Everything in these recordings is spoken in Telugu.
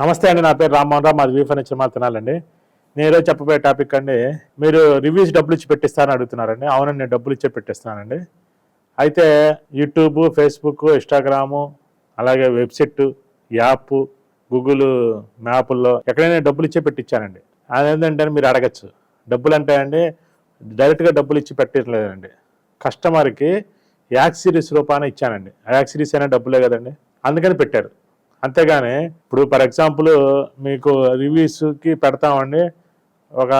నమస్తే అండి నా పేరు రామ్మోహన్ రావు మాది వీఫ్ అనే మా తినాలండి. నేను చెప్పబోయే టాపిక్ అండి మీరు రివ్యూస్ డబ్బులు ఇచ్చి పెట్టిస్తానని అడుగుతున్నారండి. అవునండి నేను డబ్బులు ఇచ్చే పెట్టిస్తానండి అయితే యూట్యూబ్ ఫేస్బుక్ ఇన్స్టాగ్రాము అలాగే వెబ్సైట్ యాప్ గూగుల్ మ్యాప్ల్లో ఎక్కడైనా డబ్బులు ఇచ్చే పెట్టించానండి అదేంటంటే మీరు అడగచ్చు. డబ్బులు అంటే అండి డైరెక్ట్గా డబ్బులు ఇచ్చి పెట్టలేదండి కస్టమర్కి యాక్సిరీస్ రూపాన ఇచ్చానండి. ఆ అయినా డబ్బులే కదండి. అందుకని పెట్టారు. అంతేగాని ఇప్పుడు ఫర్ ఎగ్జాంపుల్ మీకు రివ్యూస్కి పెడతామండి ఒక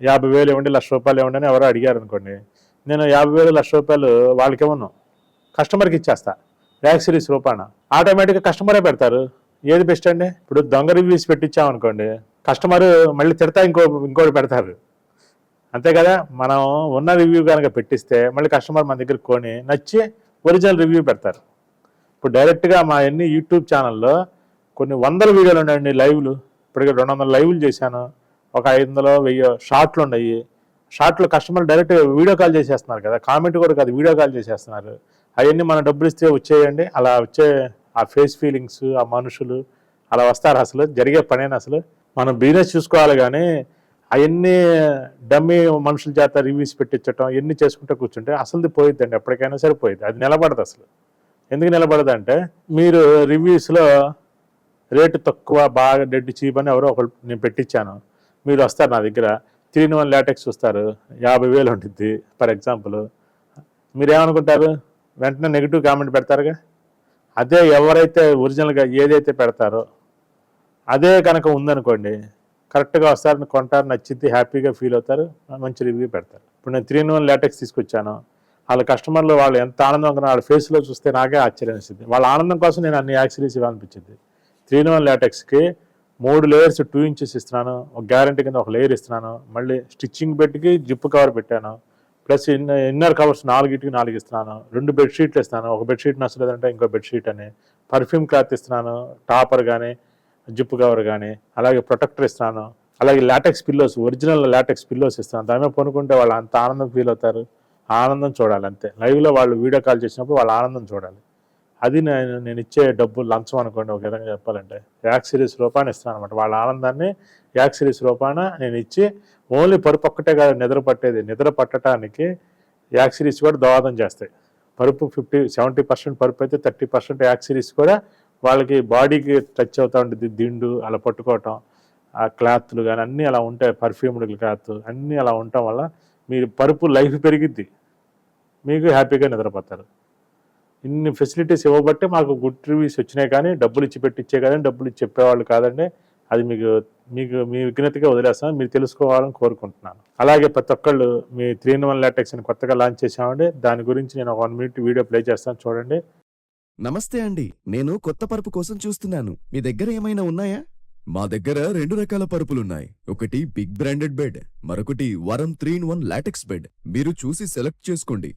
యాభై వేలు ఇవ్వండి లక్ష రూపాయలు ఇవ్వండి అని ఎవరో అడిగారు అనుకోండి నేను యాభై వేలు లక్ష రూపాయలు వాళ్ళకి ఇవ్వను కస్టమర్కి ఇచ్చేస్తా ర్యాక్ సిరీస్ రూపాన ఆటోమేటిక్గా కస్టమరే పెడతారు ఏది బెస్ట్ అండి? ఇప్పుడు దొంగ రివ్యూస్ పెట్టించామనుకోండి కస్టమర్ మళ్ళీ తిడతా ఇంకో ఇంకోటి పెడతారు అంతే కదా మనం ఉన్న రివ్యూ కనుక పెట్టిస్తే మళ్ళీ కస్టమర్ మన దగ్గర కొని నచ్చి ఒరిజినల్ రివ్యూ పెడతారు. ఇప్పుడు డైరెక్ట్గా మా అన్ని యూట్యూబ్ ఛానల్లో కొన్ని వందల వీడియోలు ఉన్నాయండి లైవ్లు. ఇప్పటికే రెండు వందల లైవ్లు చేశాను. ఒక ఐదు వందలు వెయ్యి షార్ట్లు ఉన్నాయి. షార్ట్లో కస్టమర్ డైరెక్ట్ వీడియో కాల్ చేసేస్తున్నారు కదా కామెంట్ కూడా కాదు వీడియో కాల్ చేసేస్తున్నారు. అవన్నీ మనం డబ్బులు ఇస్తే వచ్చేయండి. అలా వచ్చే ఆ ఫేస్ ఫీలింగ్స్ ఆ మనుషులు అలా వస్తారు అసలు. జరిగే పనేనా అసలు? మనం బిజినెస్ చూసుకోవాలి కానీ అవన్నీ డమ్మీ మనుషుల చేత రివ్యూస్ పెట్టించటం ఎన్ని చేసుకుంటే కూర్చుంటే అసలుది పోయిద్దండి. ఎప్పటికైనా సరే పోయిద్ది. అది నిలబడదు అసలు. ఎందుకు నిలబడదు అంటే మీరు రివ్యూస్లో రేటు తక్కువ బాగా డెడ్ చీప్ అని ఎవరో ఒకరు నేను పెట్టించాను మీరు వస్తారు నా దగ్గర. త్రీ ఇన్ వన్ లాటెక్స్ చూస్తారు. యాభై వేలు ఉంటుంది ఫర్ ఎగ్జాంపుల్. మీరేమనుకుంటారు? వెంటనే నెగిటివ్ కామెంట్ పెడతారుగా? అదే ఎవరైతే ఒరిజినల్గా ఏదైతే పెడతారో అదే కనుక ఉందనుకోండి కరెక్ట్గా వస్తారు కొంటారు నచ్చింది హ్యాపీగా ఫీల్ అవుతారు మంచి రివ్యూ పెడతారు. ఇప్పుడు నేను త్రీ ఇన్ వన్ లాటెక్స్ తీసుకొచ్చాను. వాళ్ళ కస్టమర్లు వాళ్ళు ఎంత ఆనందంగా వాళ్ళ ఫేస్లో చూస్తే నాకే ఆశ్చర్యం వేసింది. వాళ్ళ ఆనందం కోసం నేను అన్ని యాక్సిరీస్ ఇవ్వాలనిపించింది. త్రీ ఇన్ వన్ లాటెక్స్కి మూడు లేయర్స్ టూ ఇంచెస్ ఇస్తున్నాను. ఒక గ్యారంటీ కింద ఒక లేయర్ ఇస్తున్నాను. మళ్ళీ స్టిచ్చింగ్ బెడ్కి జిప్పు కవర్ పెట్టాను. ప్లస్ ఇన్న ఇన్నర్ కవర్స్ నాలుగిటికి నాలుగు ఇస్తున్నాను. రెండు బెడ్షీట్లు ఇస్తున్నాను ఒక బెడ్షీట్ నచ్చలేదంటే ఇంకో బెడ్షీట్ అని. పర్ఫ్యూమ్ క్లాత్ ఇస్తున్నాను. టాపర్ కానీ జిప్పు కవర్ కానీ అలాగే ప్రొటెక్టర్ ఇస్తున్నాను. అలాగే latex pillows original latex pillows ఇస్తున్నాను. దాని మీద వాళ్ళు అంత ఆనందం ఫీల్ అవుతారు. ఆనందం చూడాలి అంతే. లైవ్లో వాళ్ళు వీడియో కాల్ చేసినప్పుడు వాళ్ళ ఆనందం చూడాలి. అది నేను నేను ఇచ్చే డబ్బు లంచం అనుకోండి ఒక విధంగా చెప్పాలంటే. యాక్ సిరీస్ రూపాయన ఇస్తాను అనమాట వాళ్ళ ఆనందాన్ని యాక్ సిరీస్ రూపాయన నేను ఇచ్చి ఓన్లీ పరుపు ఒక్కటే కాదు నిద్ర పట్టేది. నిద్ర పట్టడానికి యాక్ సిరీస్ కూడా దోహదం చేస్తాయి. పరుపు ఫిఫ్టీ సెవెంటీ పర్సెంట్ పరుపు అయితే థర్టీ పర్సెంట్ యాక్ సిరీస్ కూడా వాళ్ళకి బాడీకి టచ్ అవుతూ ఉంటుంది దిండు అలా పట్టుకోవటం ఆ క్లాత్లు కానీ అన్నీ అలా ఉంటాయి. పర్ఫ్యూమ్డ్ క్లాత్ అన్నీ అలా ఉండటం వల్ల మీరు పరుపు లైఫ్ పెరిగిద్ది. మీకు హ్యాపీగా నిద్రపోతారు. ఇన్ని ఫెసిలిటీస్ ఇవ్వబట్టే మాకు గుడ్ రివ్యూస్ వచ్చినాయి కానీ డబ్బులు ఇచ్చి పెట్టించే కానీ డబ్బులు ఇచ్చి చెప్పేవాళ్ళు కాదండి. అది మీకు మీకు మీ విఘ్నతగా వదిలేస్తాను. మీరు తెలుసుకోవాలని కోరుకుంటున్నాను. అలాగే ప్రతి ఒక్కళ్ళు మీ త్రీ ఇన్ వన్ లాటెక్స్ని కొత్తగా లాంచ్ చేసామండి దాని గురించి నేను వన్ మినిట్ వీడియో ప్లే చేస్తాను చూడండి. నమస్తే అండి. నేను కొత్త పరుపు కోసం చూస్తున్నాను. మీ దగ్గర ఏమైనా ఉన్నాయా? మా దగ్గర రెండు రకాల పరుపులున్నాయి. ఒకటి బిగ్ బ్రాండెడ్ బెడ్ మరొకటి Varam three in one latex bed. మీరు చూసి సెలెక్ట్ చేసుకోండి.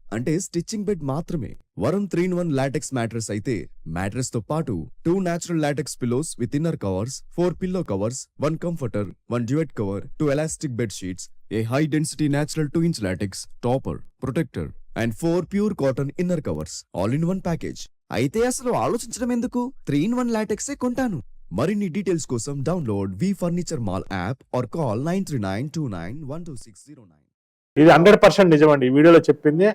అంటే స్టిచ్చింగ్ బెడ్ మాత్రమే. Varam three in one latex mattress అయితే మ్యాట్రెస్తో పాటు two natural latex pillows with inner covers four pillow covers one comforter one duvet cover two elastic bed sheets a high density natural two inch latex topper protector and four pure cotton inner covers. All in one package. అయితే అసలు ఆలోచించడం ఎందుకు? త్రీ ఇన్ వన్ లాటెక్సే కొంటాను. మరిన్ని డీటెయిల్స్ కోసం download V furniture mall app or call nine three nine two nine one two six zero nine. ఇది హండ్రెడ్ పర్సెంట్ నిజమండి. ఈ వీడియోలో చెప్పింది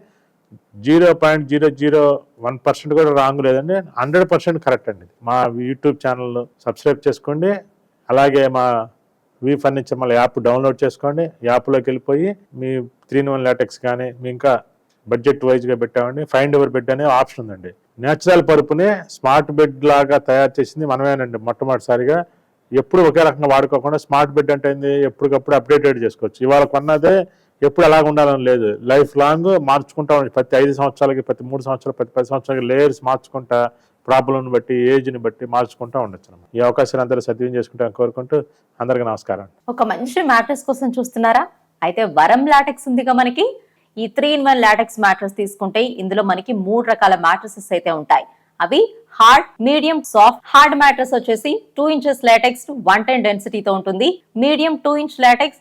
zero point zero zero one percent కూడా రాంగ్ లేదండి. హండ్రెడ్ పర్సెంట్ కరెక్ట్ అండి మా యూట్యూబ్ ఛానల్ సబ్స్క్రైబ్ చేసుకోండి. అలాగే మా వి ఫర్నిచర్ మళ్ళీ యాప్ డౌన్లోడ్ చేసుకోండి. యాప్లోకి వెళ్ళిపోయి మీ త్రీ వన్ లాటెక్స్ కానీ మీ ఇంకా బడ్జెట్ వైజ్గా పెట్టామండి. ఫైండ్ ఎవర్ బెడ్ అనే ఆప్షన్ ఉందండి. నేచురల్ పరుపుని స్మార్ట్ బెడ్ లాగా తయారు చేసింది మనమేనండి మొట్టమొదటిసారిగా. ఎప్పుడు ఒకే రకంగా వాడుకోకుండా స్మార్ట్ బెడ్ అంటే ఏంది? ఎప్పటికప్పుడు అప్డేటెడ్ చేసుకోవచ్చు. ఇవాళ కొన్నదే ఎప్పుడు అలాగ ఉండాలని లేదు. లైఫ్ లాంగ్ మార్చుకుంటా. ఉండాలి. ప్రతి ఐదు సంవత్సరాలకి ప్రతి మూడు సంవత్సరాలు ప్రతి పది సంవత్సరాలకి లేయర్స్ మార్చుకుంటా ప్రాబ్లంని బట్టి ఏజ్ని బట్టి మార్చుకుంటా ఉండొచ్చు అనమాట ఈ అవకాశాన్ని అందరూ సద్వినియోగం చేసుకుంటాను కోరుకుంటూ అందరికీ నమస్కారం ఒక మంచి మ్యాట్రెస్ కోసం చూస్తున్నారా? అయితే వరం లాటెక్స్ ఉందిగా మనకి. ఈ three in one latex mattress తీసుకుంటే ఇందులో మనకి మూడు రకాల మ్యాట్రసెస్ అయితే ఉంటాయి. అవి hard medium soft hard mattress వచ్చేసి two inches latex one ten డెన్సిటీతో ఉంటుంది. Medium two inch latex